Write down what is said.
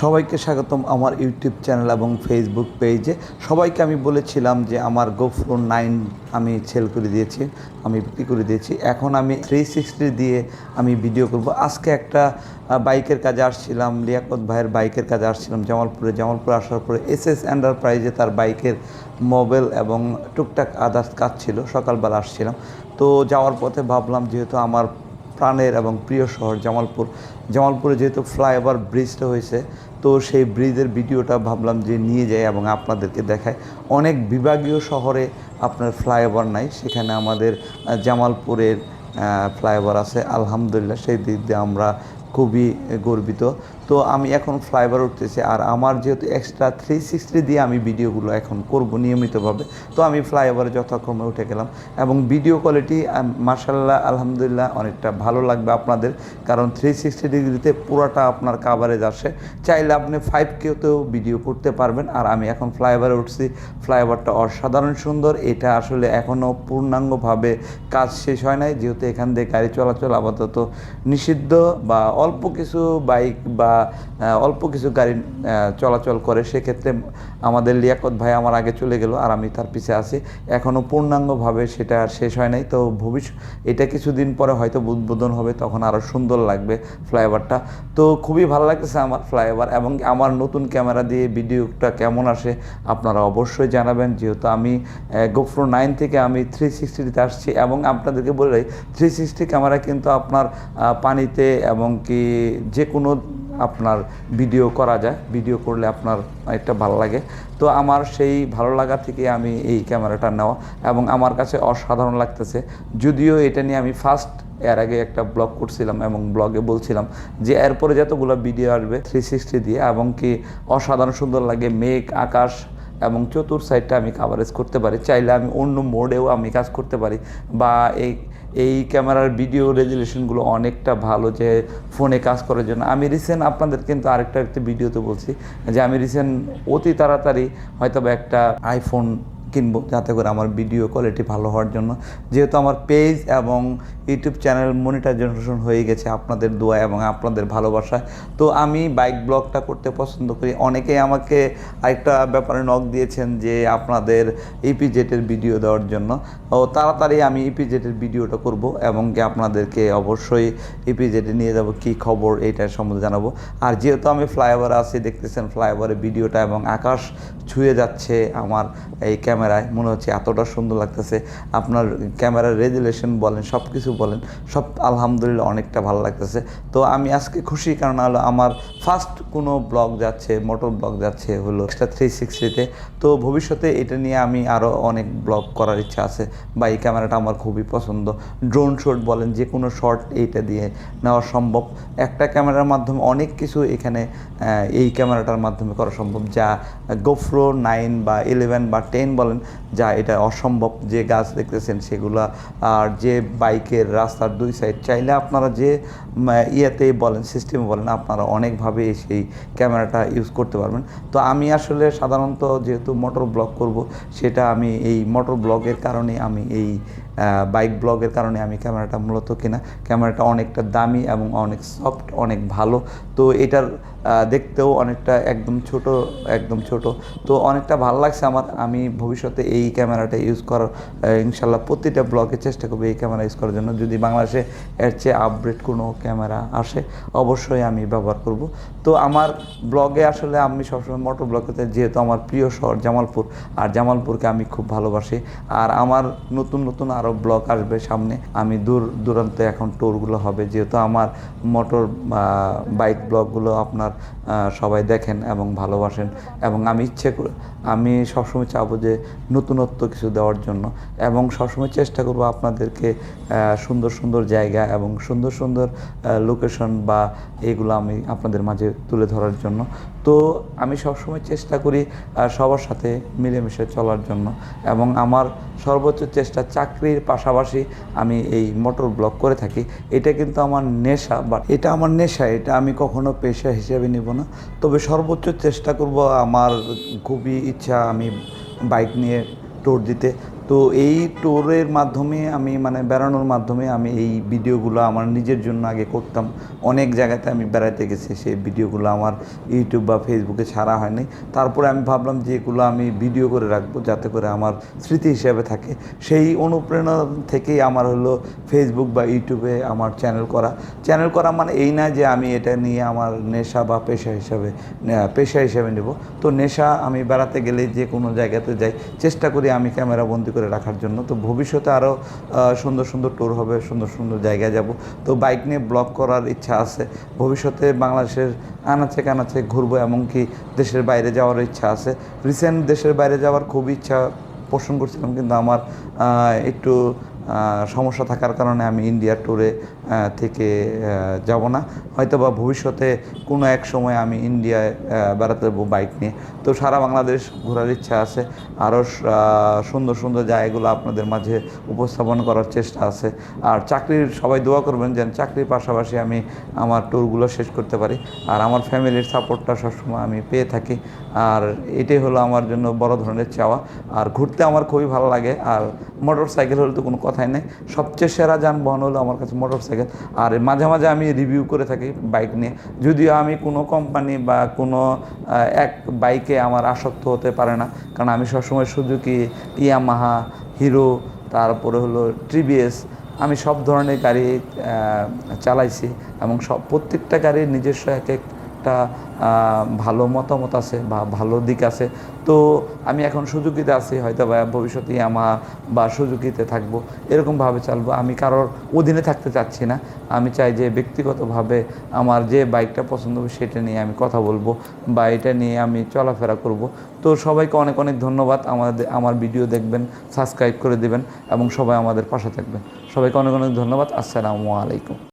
সবাইকে স্বাগতম আমার ইউটিউব চ্যানেল এবং ফেসবুক পেজে সবাইকে আমি বলেছিলাম যে আমার গোফ্রো নাইন আমি সেল করে দিয়েছি, আমি বিক্রি করে দিয়েছি। এখন আমি থ্রি সিক্সটি দিয়ে আমি ভিডিও করব। আজকে একটা বাইকের কাজে আসছিলাম, লিয়াকত ভাইয়ের বাইকের কাজে আসছিলাম জামালপুরে। জামালপুরে আসার পরে এস এস এন্টারপ্রাইজে তার বাইকের মোবাইল এবং টুকটাক আদার্স কাজ ছিল। সকালবেলা আসছিলাম। তো যাওয়ার পথে ভাবলাম যেহেতু আমার প্রাণের এবং প্রিয় শহর জামালপুর। জামালপুরে যেহেতু ফ্লাইওভার ব্রিজটা হয়েছে, তো সেই ব্রিজের ভিডিওটা ভাবলাম যে নিয়ে যাই এবং আপনাদেরকে দেখায় অনেক বিভাগীয় শহরে আপনার ফ্লাইওভার নাই, সেখানে আমাদের জামালপুরের ফ্লাইওভার আছে। আলহামদুলিল্লাহ, সেই দিক দিয়ে আমরা খুবই গর্বিত। তো আমি এখন ফ্লাইওভার উঠতেছি আর আমার যেহেতু এক্সট্রা থ্রি সিক্সটি দিয়ে আমি ভিডিওগুলো এখন করব নিয়মিতভাবে, তো আমি ফ্লাইওভারে যথাক্রমে উঠে গেলাম এবং ভিডিও কোয়ালিটি মার্শাল্লাহ আলহামদুলিল্লাহ অনেকটা ভালো লাগবে আপনাদের, কারণ থ্রি সিক্সটি ডিগ্রিতে পুরোটা আপনার কাভারেজ আসে। চাইলে আপনি ফাইভ কেতেও ভিডিও করতে পারবেন, আর আমি এখন ফ্লাইওভারে উঠছি। ফ্লাইওভারটা অসাধারণ সুন্দর, এটা আসলে এখনও পূর্ণাঙ্গভাবে কাজ শেষ হয় নাই, যেহেতু এখান দিয়ে গাড়ি চলাচল আপাতত নিষিদ্ধ বা অল্প কিছু বাইক বা আহ, অল্প কিছু গাড়ি চলাচল করে সেক্ষেত্রে আমাদের লিয়াকত ভাই আমার আগে চলে গেল আর আমি তার পিছে আছি। এখনও পূর্ণাঙ্গভাবে সেটা আর শেষ হয় নাই। তো ভবিষ্যৎ এটা কিছুদিন পরে হয়তো উদ্বোধন হবে তখন আরও সুন্দর লাগবে ফ্লাইওভারটা। তো খুবই ভালো লাগতেছে আমার ফ্লাইওভার এবং আমার নতুন ক্যামেরা দিয়ে ভিডিওটা কেমন আসে আপনারা অবশ্যই জানাবেন। যেহেতু আমি গোপ্রো নাইন থেকে আমি থ্রি সিক্সটিতে আসছি এবং আপনাদেরকে বলে রাখি থ্রি সিক্সটি ক্যামেরা কিন্তু আপনার পানিতে এবং কি যে কোনো আপনার ভিডিও করা যায়। ভিডিও করলে আপনার একটা ভালো লাগে। তো আমার সেই ভালো লাগা থেকে আমি এই ক্যামেরাটা নেওয়া এবং আমার কাছে অসাধারণ লাগতেছে। যদিও এটা নিয়ে আমি ফার্স্ট এর আগে একটা ব্লগ করছিলাম এবং ব্লগে বলছিলাম যে এরপরে যতগুলো ভিডিও আসবে থ্রি সিক্সটি দিয়ে এবং কি অসাধারণ সুন্দর লাগে, মেঘ, আকাশ এবং চতুর সাইডটা আমি কাভারেজ করতে পারি। চাইলে আমি অন্য মোডেও আমি কাজ করতে পারি। বা এই এই ক্যামেরার ভিডিও রেজুলেশনগুলো অনেকটা ভালো যে ফোনে কাজ করার জন্য। আমি রিসেন্ট আপনাদের কিন্তু আরেকটা একটা ভিডিওতে বলছি যে, আমি রিসেন্ট অতি তাড়াতাড়ি হয়তো একটা আইফোন কিনবো যাতে করে আমার ভিডিও কোয়ালিটি ভালো হওয়ার জন্য। যেহেতু আমার পেজ এবং ইউটিউব চ্যানেল মনিটাইজেশন হয়ে গেছে আপনাদের দোয়া এবং আপনাদের ভালোবাসায়, তো আমি বাইক ব্লগটা করতে পছন্দ করি। অনেকেই আমাকে আরেকটা ব্যাপারে নক দিয়েছেন যে আপনাদের ইপিজেটের ভিডিও দেওয়ার জন্য। ও তাড়াতাড়ি আমি ইপিজেটের ভিডিওটা করব এবং কি আপনাদেরকে অবশ্যই ইপিজেটে নিয়ে যাব, কি খবর এইটার সম্বন্ধে জানাব। আর যেহেতু আমি ফ্লাইওভারে আছি, দেখতেছেন ফ্লাইওভারের ভিডিওটা এবং আকাশ ছুঁয়ে যাচ্ছে আমার এই ক্যামেরায়, মনে হচ্ছে এতটা সুন্দর লাগতেছে। আপনার ক্যামেরার রেজুলেশন বলেন সব কিছু বলেন, সব আলহামদুলিল্লাহ অনেকটা ভালো লাগতেছে। তো আমি আজকে খুশি, কারণ হলো আমার ফার্স্ট কোনো ব্লগ যাচ্ছে, মোটর ব্লগ যাচ্ছে হলো এক্সট্রা থ্রি সিক্সটিতে তো ভবিষ্যতে এটা নিয়ে আমি আরও অনেক ব্লগ করার ইচ্ছা আছে, বা এই ক্যামেরাটা আমার খুবই পছন্দ। ড্রোন শট বলেন যে কোনো শট এইটা দিয়ে নেওয়া সম্ভব। একটা ক্যামেরার মাধ্যমে অনেক কিছু এখানে এই ক্যামেরাটার মাধ্যমে করা সম্ভব, যা গোফ্রো নাইন বা ইলেভেন বা টেন বলেন যা এটা অসম্ভব যে গাছ দেখতেছেন সেগুলো, আর যে বাইকের রাস্তার দুই সাইড চাইলে আপনারা যে ইয়েতেই ইয়েতে বলেন সিস্টেমে বলেন, আপনারা অনেকভাবে সেই ক্যামেরাটা ইউজ করতে পারবেন। তো আমি আসলে সাধারণত যেহেতু মোটর ব্লগ করব, সেটা আমি এই মোটর ব্লগের কারণে আমি এই বাইক ব্লগের কারণে আমি ক্যামেরাটা মূলত কিনা। ক্যামেরাটা অনেকটা দামি এবং অনেক সফট অনেক ভালো। তো এটার দেখতেও অনেকটা একদম ছোট একদম ছোট। তো অনেকটা ভালো লাগছে আমার। আমি ভবিষ্যতে এই ক্যামেরাটা ইউজ করার ইনশাল্লাহ প্রতিটা ব্লগে চেষ্টা করব এই ক্যামেরা ইউজ করার জন্য। যদি বাংলাদেশে এর চেয়ে আপডেট কোনো ক্যামেরা আসে, অবশ্যই আমি ব্যবহার করব। তো আমার ব্লগে আসলে আমি সবসময় মোটর ব্লগেতে যেহেতু আমার প্রিয় শহর জামালপুর। আর জামালপুরকে আমি খুব ভালোবাসি। আর আমার নতুন নতুন আরও ব্লগ আসবে সামনে। আমি দূর দূরান্তে এখন ট্যুরগুলো হবে। যেহেতু আমার মোটর বাইক ব্লগগুলো আপনার সবাই দেখেন এবং ভালোবাসেন। এবং আমি ইচ্ছে আমি সবসময় চাবো যে নতুনত্ব কিছু দেওয়ার জন্য। এবং সবসময় চেষ্টা করব আপনাদেরকে সুন্দর সুন্দর জায়গা এবং সুন্দর সুন্দর লোকেশন বা এগুলো আমি আপনাদের মাঝে তুলে ধরার জন্য। তো আমি সবসময় চেষ্টা করি সবার সাথে মিলেমিশে চলার জন্য। এবং আমার সর্বোচ্চ চেষ্টা চাকরির পাশাপাশি আমি এই মোটর ব্লক করে থাকি। এটা কিন্তু আমার নেশা বা এটা আমার নেশা, এটা আমি কখনো পেশা হিসেবে নেব না। তবে সর্বোচ্চ চেষ্টা করব আমার খুবই ইচ্ছা আমি বাইক নিয়ে ট্যুর দিতে। তো এই ট্যুরের মাধ্যমে আমি মানে বেড়ানোর মাধ্যমে আমি এই ভিডিওগুলো আমার নিজের জন্য আগে করতাম। অনেক জায়গাতে আমি বেড়াতে গেছি সেই ভিডিওগুলো আমার ইউটিউব বা ফেসবুকে ছাড়া হয়নি। তারপরে আমি ভাবলাম যে এগুলো আমি ভিডিও করে রাখব যাতে করে আমার স্মৃতি হিসেবে থাকে। সেই অনুপ্রেরণা থেকেই আমার হলো ফেসবুক বা ইউটিউবে আমার চ্যানেল করা। চ্যানেল করা মানে এই না যে আমি এটা নিয়ে আমার নেশা বা পেশা হিসাবে পেশা হিসেবে নেব। তো নেশা আমি বেড়াতে গেলে যে কোনো জায়গাতে যাই, চেষ্টা করি আমি ক্যামেরা বন্দি করে রাখার জন্য। তো ভবিষ্যতে আরও সুন্দর সুন্দর ট্যুর হবে, সুন্দর সুন্দর জায়গায় যাব। তো বাইক নিয়ে ব্লগ করার ইচ্ছা আছে। ভবিষ্যতে বাংলাদেশের আনাচে কানাচে ঘুরবো এমনকি দেশের বাইরে যাওয়ার ইচ্ছা আছে। রিসেন্ট দেশের বাইরে যাওয়ার খুব ইচ্ছা পোষণ করছিলাম, কিন্তু আমার একটু সমস্যা থাকার কারণে আমি ইন্ডিয়ার ট্যুরে থেকে যাব না। হয়তো বা ভবিষ্যতে কোনো এক সময় আমি ইন্ডিয়ায় বেড়াতে যাব বাইক নিয়ে। তো সারা বাংলাদেশ ঘোরার ইচ্ছা আছে। আরও সুন্দর সুন্দর জায়গাগুলো আপনাদের মাঝে উপস্থাপন করার চেষ্টা আছে। আর চাকরির, সবাই দোয়া করবেন যেন চাকরির পাশাপাশি আমি আমার ট্যুরগুলো শেষ করতে পারি। আর আমার ফ্যামিলির সাপোর্টটা সবসময় আমি পেয়ে থাকি। আর এটাই হলো আমার জন্য বড় ধরনের চাওয়া। আর ঘুরতে আমার খুবই ভালো লাগে। আর মোটর সাইকেল হলে তো কোনো কথাই নেই। সবচেয়ে সেরা যানবাহন হলো আমার কাছে মোটর সাইকেল আর মাঝে মাঝে আমি রিভিউ করে থাকি বাইক নিয়ে। যদিও আমি কোনো কোম্পানি বা কোনো এক বাইকে আমার আসক্ত হতে পারে না। কারণ আমি সবসময় সুজুকি ইয়ামাহা হিরো তারপরে হলো টিভিএস আমি সব ধরনের গাড়ি চালাইছি এবং সব প্রত্যেকটা গাড়ির নিজস্ব এক এক একটা ভালো মতামত আছে বা ভালো দিক আছে। তো আমি এখন সুজুকিতে আছি, হয়তো বা ভবিষ্যতে আমা বা সুজুকিতে থাকব। এরকমভাবে চালবো। আমি কারোর অধীনে থাকতে চাচ্ছি না। আমি চাই যে ব্যক্তিগতভাবে আমার যে বাইকটা পছন্দ হবে সেটা নিয়ে আমি কথা বলব বা এটা নিয়ে আমি চলাফেরা করব। তো সবাইকে অনেক অনেক ধন্যবাদ। আমাদের, আমার ভিডিও দেখবেন, সাবস্ক্রাইব করে দেবেন এবং সবাই আমাদের পাশে থাকবেন। সবাইকে অনেক অনেক ধন্যবাদ। আসসালামু আলাইকুম।